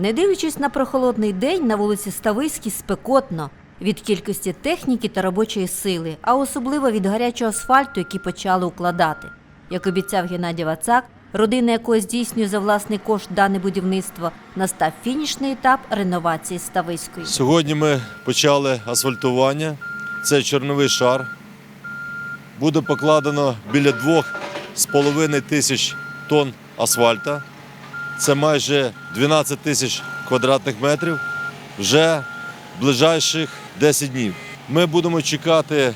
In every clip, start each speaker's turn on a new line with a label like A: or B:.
A: Не дивлячись на прохолодний день, на вулиці Ставиській спекотно від кількості техніки та робочої сили, а особливо від гарячого асфальту, який почали укладати. Як обіцяв Геннадій Вацак, родина якої здійснює за власний кошт дане будівництво, настав фінішний етап реновації Стависької.
B: Сьогодні ми почали асфальтування. Це чорновий шар. Буде покладено біля 2,5 тисяч тонн асфальта. Це майже 12 тисяч квадратних метрів вже ближайших 10 днів. Ми будемо чекати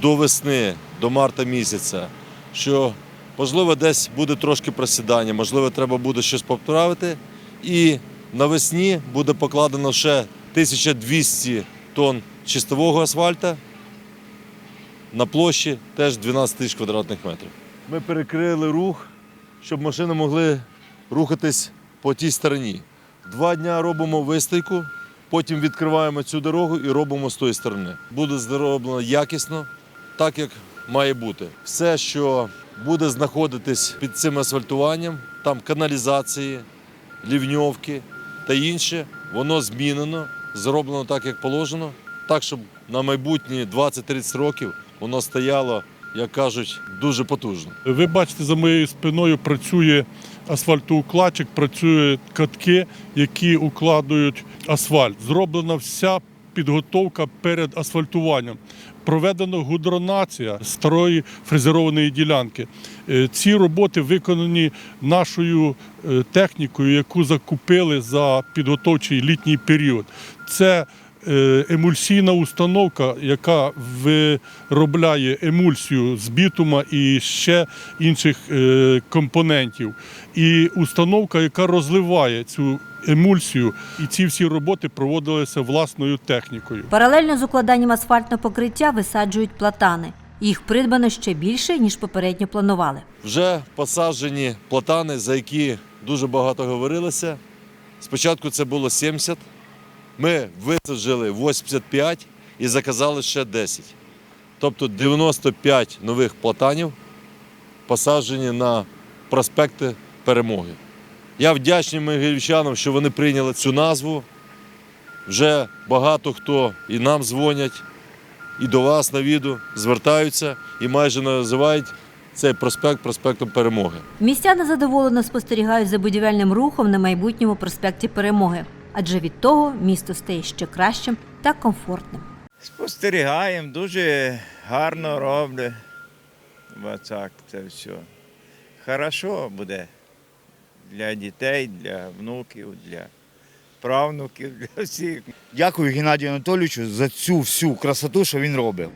B: до весни, до марта місяця, що можливо десь буде трошки просідання, можливо, треба буде щось поправити. І навесні буде покладено ще 1200 тонн чистового асфальта на площі теж 12 тисяч квадратних метрів. Ми перекрили рух, щоб машини могли рухатись по тій стороні. Два дні робимо вистойку, потім відкриваємо цю дорогу і робимо з тої сторони. Буде зроблено якісно, так як має бути. Все, що буде знаходитись під цим асфальтуванням, там каналізації, лівньовки та інше, воно змінено, зроблено так, як положено, так, щоб на майбутні 20-30 років воно стояло, як кажуть, дуже потужно.
C: Ви бачите, за моєю спиною працює асфальтоукладчик, працюють катки, які укладують асфальт. Зроблена вся підготовка перед асфальтуванням. Проведено гудронація старої фрезерованої ділянки. Е, Ці роботи виконані нашою е, технікою, яку закупили за підготовчий літній період. Це емульсійна установка, яка виробляє емульсію з бітума і ще інших е, компонентів. І установка, яка розливає цю емульсію, і ці всі роботи проводилися власною технікою.
A: Паралельно з укладанням асфальтного покриття висаджують платани. Їх придбано ще більше, ніж попередньо планували.
B: Вже посаджені платани, за які дуже багато говорилося. Спочатку це було 70, ми висаджили 85 і заказали ще 10. Тобто 95 нових платанів посаджені на проспекти Перемоги. Я вдячний могилівчанам, що вони прийняли цю назву. Вже багато хто і нам дзвонять, і до вас на відео звертаються і майже називають цей проспект проспектом Перемоги.
A: Містяни задоволено спостерігають за будівельним рухом на майбутньому проспекті Перемоги, адже від того місто стає ще кращим та комфортним.
D: Спостерігаємо, дуже гарно роблять. Вацак це все. Хорошо буде для дітей, для внуків, для правнуків, для всіх.
E: Дякую Геннадію Анатолійовичу за цю всю красоту, що він робив.